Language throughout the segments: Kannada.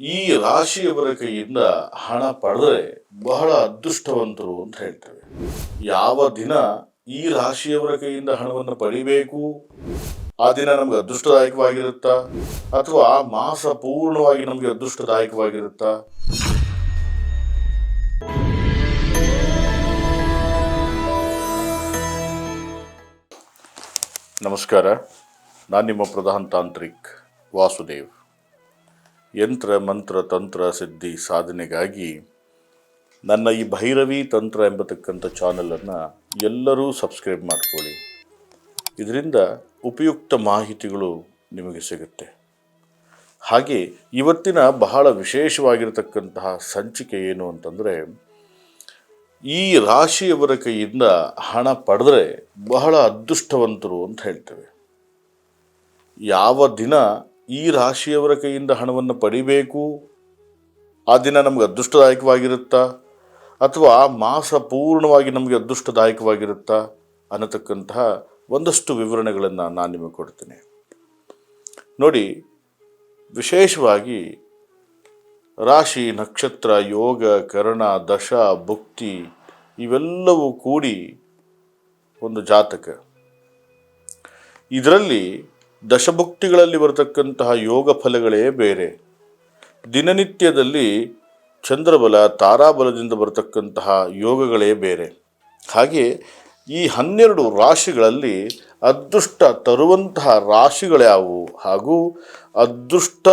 ಈ ರಾಶಿಯವರ ಕೈಯಿಂದ ಹಣ ಪಡೆದರೆ ಬಹಳ ಅದೃಷ್ಟವಂತರು ಅಂತ ಹೇಳ್ತೇವೆ. ಯಾವ ದಿನ ಈ ರಾಶಿಯವರ ಕೈಯಿಂದ ಹಣವನ್ನು ಪಡಿಬೇಕು? ಆ ದಿನ ನಮ್ಗೆ ಅದೃಷ್ಟದಾಯಕವಾಗಿರುತ್ತಾ? ಅಥವಾ ಆ ಮಾಸ ಪೂರ್ಣವಾಗಿ ನಮಗೆ ಅದೃಷ್ಟದಾಯಕವಾಗಿರುತ್ತಾ? ನಮಸ್ಕಾರ. ನಾನು ನಿಮ್ಮ ಪ್ರಧಾನ ತಾಂತ್ರಿಕ್ ವಾಸುದೇವ್. ಯಂತ್ರ, ಮಂತ್ರ, ತಂತ್ರ, ಸಿದ್ಧಿ ಸಾಧನೆಗಾಗಿ ನನ್ನ ಈ ಭೈರವಿ ತಂತ್ರ ಎಂಬತಕ್ಕಂಥ ಚಾನಲನ್ನು ಎಲ್ಲರೂ ಸಬ್ಸ್ಕ್ರೈಬ್ ಮಾಡ್ಕೊಳ್ಳಿ. ಇದರಿಂದ ಉಪಯುಕ್ತ ಮಾಹಿತಿಗಳು ನಿಮಗೆ ಸಿಗುತ್ತೆ. ಹಾಗೆ ಇವತ್ತಿನ ಬಹಳ ವಿಶೇಷವಾಗಿರತಕ್ಕಂತಹ ಸಂಚಿಕೆ ಏನು ಅಂತಂದರೆ, ಈ ರಾಶಿಯವರ ಕೈಯಿಂದ ಹಣ ಪಡೆದರೆ ಬಹಳ ಅದೃಷ್ಟವಂತರು ಅಂತ ಹೇಳ್ತೇವೆ. ಯಾವ ದಿನ ಈ ರಾಶಿಯವರ ಕೈಯಿಂದ ಹಣವನ್ನು ಪಡಿಬೇಕು. ಆ ದಿನ ನಮಗೆ ಅದೃಷ್ಟದಾಯಕವಾಗಿರುತ್ತಾ? ಅಥವಾ ಆ ಮಾಸ ಪೂರ್ಣವಾಗಿ ನಮಗೆ ಅದೃಷ್ಟದಾಯಕವಾಗಿರುತ್ತಾ? ಅನ್ನತಕ್ಕಂತಹ ಒಂದಷ್ಟು ವಿವರಣೆಗಳನ್ನು ನಾನು ನಿಮಗೆ ಕೊಡ್ತೇನೆ. ನೋಡಿ, ವಿಶೇಷವಾಗಿ ರಾಶಿ, ನಕ್ಷತ್ರ, ಯೋಗ, ಕರಣ, ದಶ, ಭುಕ್ತಿ ಇವೆಲ್ಲವೂ ಕೂಡಿ ಒಂದು ಜಾತಕ. ಇದರಲ್ಲಿ ದಶಭುಕ್ತಿಗಳಲ್ಲಿ ಬರತಕ್ಕಂತಹ ಯೋಗ ಫಲಗಳೇ ಬೇರೆ. ದಿನನಿತ್ಯದಲ್ಲಿ ಚಂದ್ರಬಲ, ತಾರಾಬಲದಿಂದ ಬರತಕ್ಕಂತಹ ಯೋಗಗಳೇ ಬೇರೆ. ಹಾಗೆ ಈ ಹನ್ನೆರಡು ರಾಶಿಗಳಲ್ಲಿ ಅದೃಷ್ಟ ತರುವಂತಹ ರಾಶಿಗಳ್ಯಾವು ಹಾಗೂ ಅದೃಷ್ಟ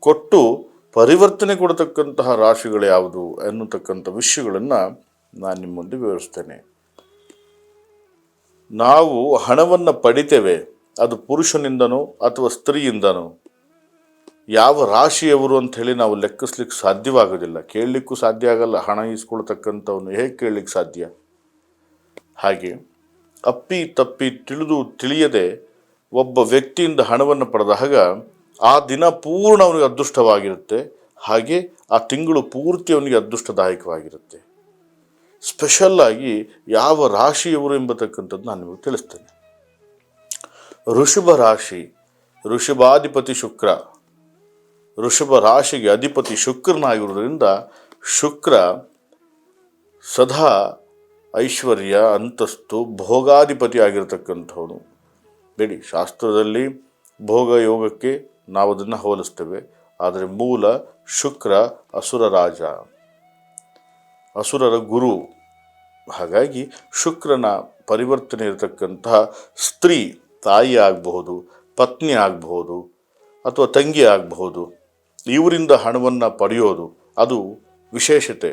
ಕೊಟ್ಟು ಪರಿವರ್ತನೆ ಕೊಡತಕ್ಕಂತಹ ರಾಶಿಗಳು ಯಾವುದು ಎನ್ನುತಕ್ಕಂಥ ವಿಷಯಗಳನ್ನು ನಾನು ನಿಮ್ಮ ಮುಂದೆ ವಿವರಿಸ್ತೇನೆ. ನಾವು ಹಣವನ್ನು ಪಡಿತೇವೆ. ಅದು ಪುರುಷನಿಂದನೋ ಅಥವಾ ಸ್ತ್ರೀಯಿಂದನೋ? ಯಾವ ರಾಶಿಯವರು ಅಂತ ಹೇಳಿ ನಾವು ಲೆಕ್ಕಿಸ್ಲಿಕ್ಕೆ ಸಾಧ್ಯವಾಗೋದಿಲ್ಲ. ಕೇಳಲಿಕ್ಕೂ ಸಾಧ್ಯ ಆಗಲ್ಲ. ಹಣ ಈಸ್ಕೊಳ್ತಕ್ಕಂಥವನು ಹೇಗೆ ಕೇಳಲಿಕ್ಕೆ ಸಾಧ್ಯ? ಹಾಗೆ ಅಪ್ಪಿ ತಪ್ಪಿ ತಿಳಿದು ತಿಳಿಯದೆ ಒಬ್ಬ ವ್ಯಕ್ತಿಯಿಂದ ಹಣವನ್ನು ಪಡೆದಾಗ ಆ ದಿನ ಪೂರ್ಣ ಅವನಿಗೆ ಅದೃಷ್ಟವಾಗಿರುತ್ತೆ. ಹಾಗೆ ಆ ತಿಂಗಳು ಪೂರ್ತಿ ಅವನಿಗೆ ಅದೃಷ್ಟದಾಯಕವಾಗಿರುತ್ತೆ. ಸ್ಪೆಷಲ್ಲಾಗಿ ಯಾವ ರಾಶಿಯವರು ಎಂಬತಕ್ಕಂಥದ್ದು ನಾನು ನಿಮಗೆ ತಿಳಿಸ್ತೇನೆ. ಋಷಭ ರಾಶಿ, ಋಷಭಾಧಿಪತಿ ಶುಕ್ರ. ಋಷಭ ರಾಶಿಗೆ ಅಧಿಪತಿ ಶುಕ್ರನಾಗಿರುವುದರಿಂದ ಶುಕ್ರ ಸದಾ ಐಶ್ವರ್ಯ, ಅಂತಸ್ತು, ಭೋಗಾಧಿಪತಿ ಆಗಿರತಕ್ಕಂಥವನು. ಬಿಡಿ, ಶಾಸ್ತ್ರದಲ್ಲಿ ಭೋಗ ಯೋಗಕ್ಕೆ ನಾವು ಅದನ್ನು ಹೋಲಿಸ್ತೇವೆ. ಆದರೆ ಮೂಲ ಶುಕ್ರ ಅಸುರ ರಾಜ. ಅಸುರರ ಗುರು. ಹಾಗಾಗಿ ಶುಕ್ರನ ಪರಿವರ್ತನೆ ಇರತಕ್ಕಂತಹ ಸ್ತ್ರೀ. ತಾಯಿ ಆಗಬಹುದು, ಪತ್ನಿ ಆಗಬಹುದು ಅಥವಾ ತಂಗಿ ಆಗಬಹುದು, ಇವರಿಂದ ಹಣವನ್ನು ಪಡೆಯೋದು ಅದು ವಿಶೇಷತೆ.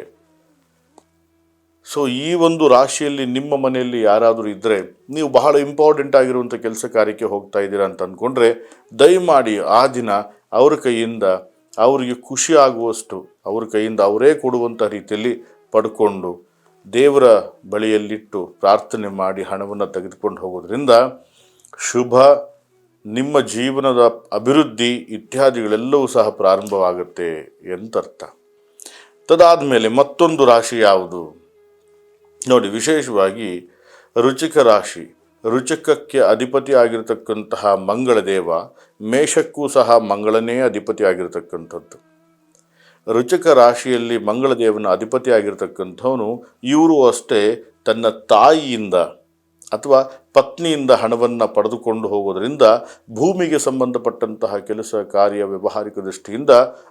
ಸೊ ಈ ಒಂದು ರಾಶಿಯಲ್ಲಿ ನಿಮ್ಮ ಮನೆಯಲ್ಲಿ ಯಾರಾದರೂ ಇದ್ದರೆ ನೀವು ಬಹಳ ಇಂಪಾರ್ಟೆಂಟ್ ಆಗಿರುವಂಥ ಕೆಲಸ ಕಾರ್ಯಕ್ಕೆ ಹೋಗ್ತಾ ಇದ್ದೀರಾ ಅಂತ ಅಂದ್ಕೊಂಡ್ರೆ ದಯಮಾಡಿ ಆ ದಿನ ಅವ್ರ ಕೈಯಿಂದ ಅವರಿಗೆ ಖುಷಿ ಆಗುವಷ್ಟು ಅವ್ರ ಕೈಯಿಂದ ಅವರೇ ಕೊಡುವಂಥ ರೀತಿಯಲ್ಲಿ ಪಡ್ಕೊಂಡು ದೇವರ ಬಳಿಯಲ್ಲಿಟ್ಟು ಪ್ರಾರ್ಥನೆ ಮಾಡಿ ಹಣವನ್ನು ತೆಗೆದುಕೊಂಡು ಹೋಗೋದ್ರಿಂದ ಶುಭ, ನಿಮ್ಮ ಜೀವನದ ಅಭಿವೃದ್ಧಿ ಇತ್ಯಾದಿಗಳೆಲ್ಲವೂ ಸಹ ಪ್ರಾರಂಭವಾಗುತ್ತೆ ಎಂತರ್ಥ. ತದಾದ ಮೇಲೆ ಮತ್ತೊಂದು ರಾಶಿ ಯಾವುದು? ನೋಡಿ, ವಿಶೇಷವಾಗಿ ರುಚಿಕ ರಾಶಿ. ರುಚಕಕ್ಕೆ ಅಧಿಪತಿ ಆಗಿರತಕ್ಕಂತಹ ಮಂಗಳ ದೇವ ಮೇಷಕ್ಕೂ ಸಹ ಮಂಗಳನೇ ಅಧಿಪತಿ ಆಗಿರತಕ್ಕಂಥದ್ದು. ರುಚಕ ರಾಶಿಯಲ್ಲಿ ಮಂಗಳ ದೇವನ ಅಧಿಪತಿ ಆಗಿರತಕ್ಕಂಥವನು ಇವರು ಅಷ್ಟೇ ತನ್ನ ತಾಯಿಯಿಂದ ಅಥವಾ ಪತ್ನಿಯಿಂದ ಹಣವನ್ನು ಪಡೆದುಕೊಂಡು ಹೋಗೋದರಿಂದ ಭೂಮಿಗೆ ಸಂಬಂಧಪಟ್ಟಂತಹ ಕೆಲಸ ಕಾರ್ಯ ವ್ಯವಹಾರಿಕ ದೃಷ್ಟಿಯಿಂದ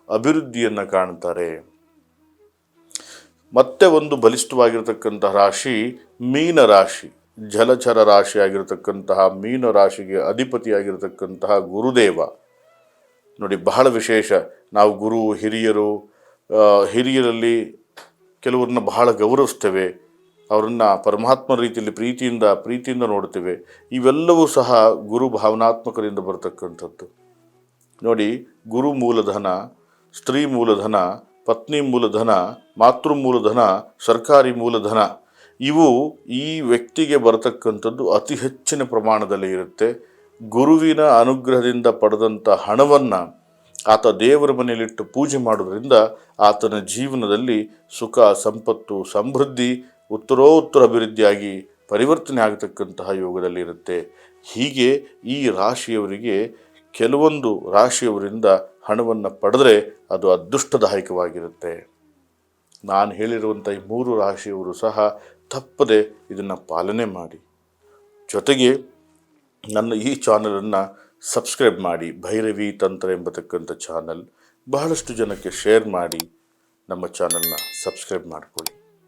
ಅಭಿವೃದ್ಧಿಯನ್ನು ಕಾಣ್ತಾರೆ. ಮತ್ತೆ ಒಂದು ಬಲಿಷ್ಠವಾಗಿರತಕ್ಕಂತಹ ರಾಶಿ ಮೀನ ರಾಶಿ. ಜಲಚರ ರಾಶಿ ಆಗಿರತಕ್ಕಂತಹ ಮೀನ ರಾಶಿಗೆ ಅಧಿಪತಿಯಾಗಿರತಕ್ಕಂತಹ ಗುರುದೇವ. ನೋಡಿ, ಬಹಳ ವಿಶೇಷ. ನಾವು ಗುರು, ಹಿರಿಯರು ಹಿರಿಯರಲ್ಲಿ ಕೆಲವ್ರನ್ನ ಬಹಳ ಗೌರವಿಸ್ತೇವೆ. ಅವರನ್ನು ಪರಮಾತ್ಮ ರೀತಿಯಲ್ಲಿ ಪ್ರೀತಿಯಿಂದ ಪ್ರೀತಿಯಿಂದ ನೋಡ್ತೇವೆ. ಇವೆಲ್ಲವೂ ಸಹ ಗುರು ಭಾವನಾತ್ಮಕರಿಂದ ಬರತಕ್ಕಂಥದ್ದು. ನೋಡಿ, ಗುರು ಮೂಲಧನ, ಸ್ತ್ರೀ ಮೂಲಧನ, ಪತ್ನಿ ಮೂಲಧನ, ಮಾತೃ ಮೂಲಧನ, ಸರ್ಕಾರಿ ಮೂಲಧನ, ಇವು ಈ ವ್ಯಕ್ತಿಗೆ ಬರತಕ್ಕಂಥದ್ದು ಅತಿ ಹೆಚ್ಚಿನ ಪ್ರಮಾಣದಲ್ಲಿ ಇರುತ್ತೆ. ಗುರುವಿನ ಅನುಗ್ರಹದಿಂದ ಪಡೆದಂಥ ಹಣವನ್ನು ಆತ ದೇವರ ಮನೆಯಲ್ಲಿಟ್ಟು ಪೂಜೆ ಮಾಡೋದರಿಂದ ಆತನ ಜೀವನದಲ್ಲಿ ಸುಖ, ಸಂಪತ್ತು, ಸಮೃದ್ಧಿ ಉತ್ತರೋತ್ತರ ಅಭಿವೃದ್ಧಿಯಾಗಿ ಪರಿವರ್ತನೆ ಆಗತಕ್ಕಂತಹ ಯೋಗದಲ್ಲಿರುತ್ತೆ. ಹೀಗೆ ಈ ರಾಶಿಯವರಿಗೆ ಕೆಲವೊಂದು ರಾಶಿಯವರಿಂದ ಹಣವನ್ನು ಪಡೆದರೆ ಅದು ಅದೃಷ್ಟದಾಯಕವಾಗಿರುತ್ತೆ. ನಾನು ಹೇಳಿರುವಂಥ ಈ ಮೂರು ರಾಶಿಯವರು ಸಹ ತಪ್ಪದೆ ಇದನ್ನು ಪಾಲನೆ ಮಾಡಿ. ಜೊತೆಗೆ ನನ್ನ ಈ ಚಾನಲನ್ನು ಸಬ್ಸ್ಕ್ರೈಬ್ ಮಾಡಿ. ಭೈರವಿ ತಂತ್ರ ಎಂಬತಕ್ಕಂಥ ಚಾನಲ್. ಬಹಳಷ್ಟು ಜನಕ್ಕೆ ಶೇರ್ ಮಾಡಿ. ನಮ್ಮ ಚಾನಲ್ನ ಸಬ್ಸ್ಕ್ರೈಬ್ ಮಾಡಿಕೊಳ್ಳಿ.